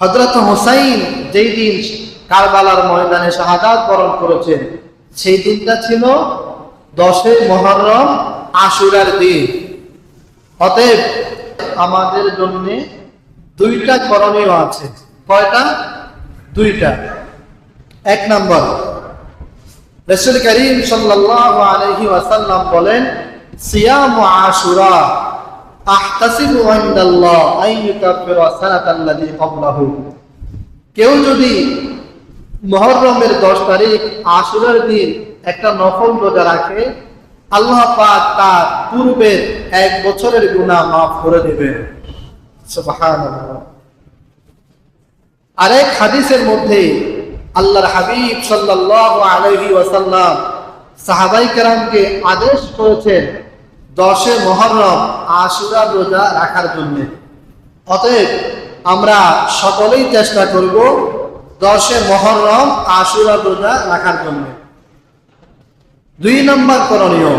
হজরত হোসাইন যেই দিন কারবালার ময়দানে শাহাদাত বরণ করেছেন, সেই দিনটা ছিল দশে মহরম আশুরার দিন। অতএব আমাদের জন্য দুইটা করণীয় আছে। কয়টা? দুইটা। এক নম্বর, রসুল করিম সাল্লাল্লাহু আলাইহি ওয়াসাল্লাম বলেন, সিয়াম আশুরা। কেউ যদি মুহররমের 10 তারিখ আশুরার দিন একটা নফল রোজা রাখে, আল্লাহ পাক তার পূর্বের এক বছরের গুনাহ মাফ করে সুবহানাল্লাহ। আরেক হাদিসের মধ্যে আল্লাহর হাবিব সাল্লাল্লাহু আলাইহি ওয়াসাল্লাম সাহাবাই কেরামকে আদেশ করেছেন দশে মহরম আশুরা রোজা রাখার জন্য। অতএব আমরা সকলেই চেষ্টা করব দশে মহরম আশুরা রোজা রাখার জন্য। দুই নম্বর করণীয়,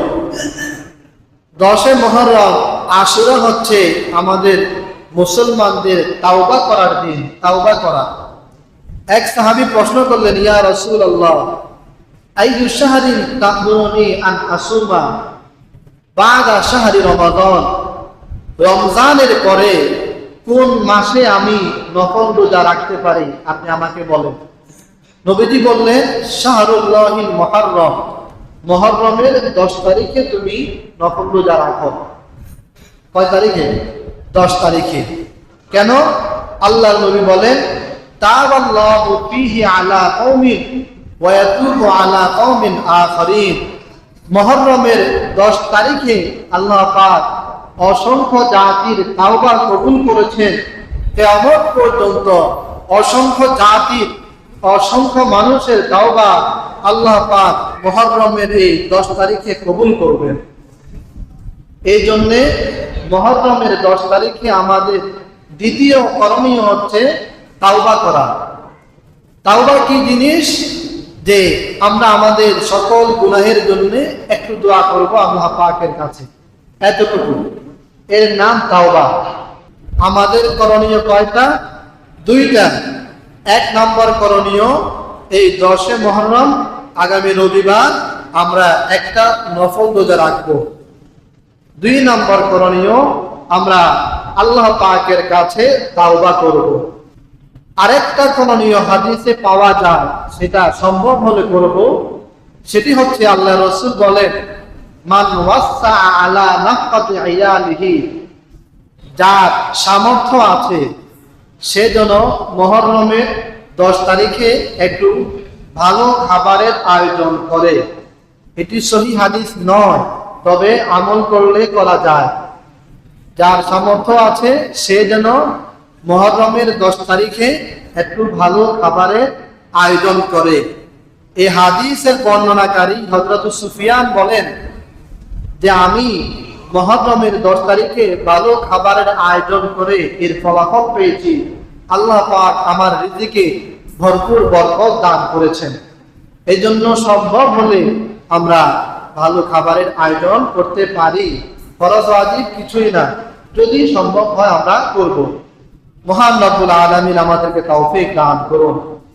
দশে মহরম আশুরা হচ্ছে আমাদের মুসলমানদের তাওবা করার দিন, তাওবা করা। এক সাহাবী প্রশ্ন করলেন, ইয়া রসুল আল্লাহ শাহরিন তাকবুনি আন আসুমা বাদা শাহরি রমাদান। রমজানের পরে কোন মাসে আমি নফল রোজা রাখতে পারি, আপনি আমাকে বলেন। নবীজি বললেন, শাহরুল্লাহিল মহরম মহরমের দশ তারিখে তুমি নফল রোজা রাখো। কয় তারিখে? দশ তারিখে। কেন? আল্লাহ নবী বলেন ফীহি আলা কওমিন আলা কওমিন আখারিন। মুহররমের 10 তারিখে আল্লাহ পাক অসংখ্য জাতির তাওবা কবুল করেছেন। কিয়ামত পর্যন্ত অসংখ্য জাতির, অসংখ্য মানুষের তাওবা আল্লাহ পাক মুহররমের এই 10 তারিখে কবুল করবেন। এই জন্যে মহরমের দশ তারিখে আমাদের দ্বিতীয় করণীয় হচ্ছে তাওবা করা। তাওবা কি জিনিস? যে আমরা আমাদের সকল গুনাহের জন্য একটু দোয়া করব আল্লাহ পাকের কাছে। এতটুকু। এর নাম তাওবা। আমাদের করণীয় কয়টা? দুইটা। এক নম্বর করণীয়, এই দশে মহরম, আগামী রবিবার আমরা একটা নফল রোজা রাখব। দুই নম্বর করণীয়, আমরা আল্লাহ পাকের কাছে তাওবা করব। আরেকটা করণীয় হাদিসে পাওয়া যায়, সেটা সম্ভব হলে করব। সেটি হচ্ছে আল্লাহ রসুল বলেন, মান আলা আয়ালিহি যার সামর্থ্য আছে, সে যেন মহরমের দশ তারিখে একটু ভালো খাবারের আয়োজন করে। এটি সহি হাদিস নয়, তবে আমল করলে করা যায়। যার সামর্থ্য আছে, সে যেন মহরমের দশ তারিখে একটু ভালো খাবারের আয়োজন করে। এই হাদিসের বর্ণনাকারী হজরত সুফিয়ান বলেন যে, আমি মহরমের দশ তারিখে ভালো খাবারের আয়োজন করে এর ফলাফল পেয়েছি। আল্লাহ পাক আমার রিজিকে ভরপুর বরকত দান করেছেন। এই জন্য সম্ভব হলে আমরা ভালো খাবারের আয়োজন করতে পারি। ফরজ ওয়াজিব কিছুই না। যদি সম্ভব হয় আমরা করব। মহান রব্বুল আলমিন আমাদেরকে তৌফিক দান করুন।